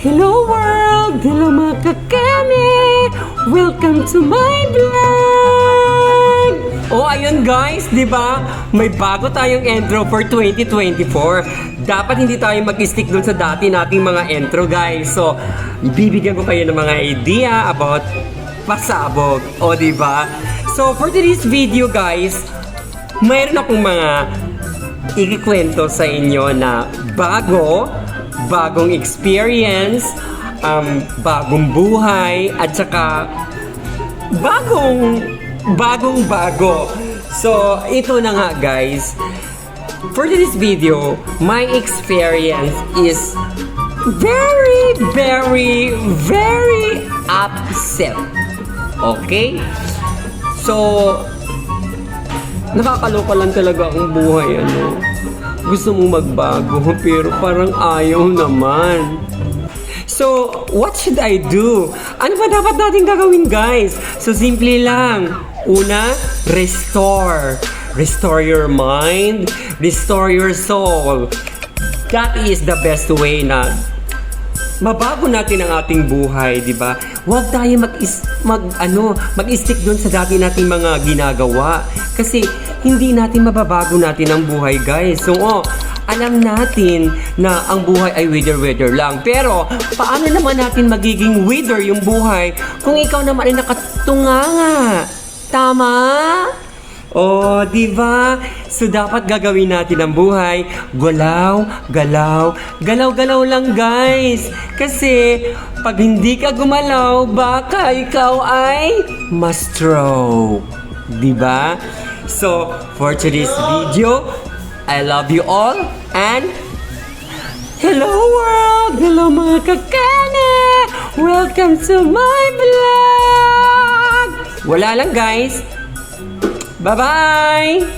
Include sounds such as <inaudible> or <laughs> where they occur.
Hello world! Hello mga kakami! Welcome to my vlog! Oh, ayun guys, di ba? May bago tayong intro for 2024. Dapat hindi tayo mag-stick dun sa dati nating mga intro, guys. So, bibigyan ko kayo ng mga idea about pasabog. O, di ba? So, for today's video, guys, mayroon akong mga ikikwento sa inyo na bago, bagong experience, um, bagong buhay, at saka bagong, bagong bago. So, ito na nga guys. For this video, my experience is very, very, very upset. Okay? So, nakakaloka lang talaga ang buhay, ano. Gusto mong magbago, <laughs> pero parang ayaw naman. So, what should I do? Ano ba dapat natin gagawin, guys? So, simple lang. Una, restore. Restore your mind, restore your soul. That is the best way na mabago natin ang ating buhay, di ba? Huwag tayo mag, mag ano, mag-stick doon sa dati nating mga ginagawa. Kasi hindi natin mababago natin ang buhay, guys. So, oh, alam natin na ang buhay ay wither-wither lang. Pero, paano naman natin magiging wither yung buhay kung ikaw naman ay nakatunganga? Tama? Oh, di ba? So dapat gagawin natin ang buhay. Galaw, galaw, galaw-galaw lang, guys. Kasi pag hindi ka gumalaw, baka ikaw ay ma-stroke. Di ba? So, for today's video, I love you all and Hello world! Hello mga kakane! Welcome to my vlog! Wala lang guys. Bye-bye!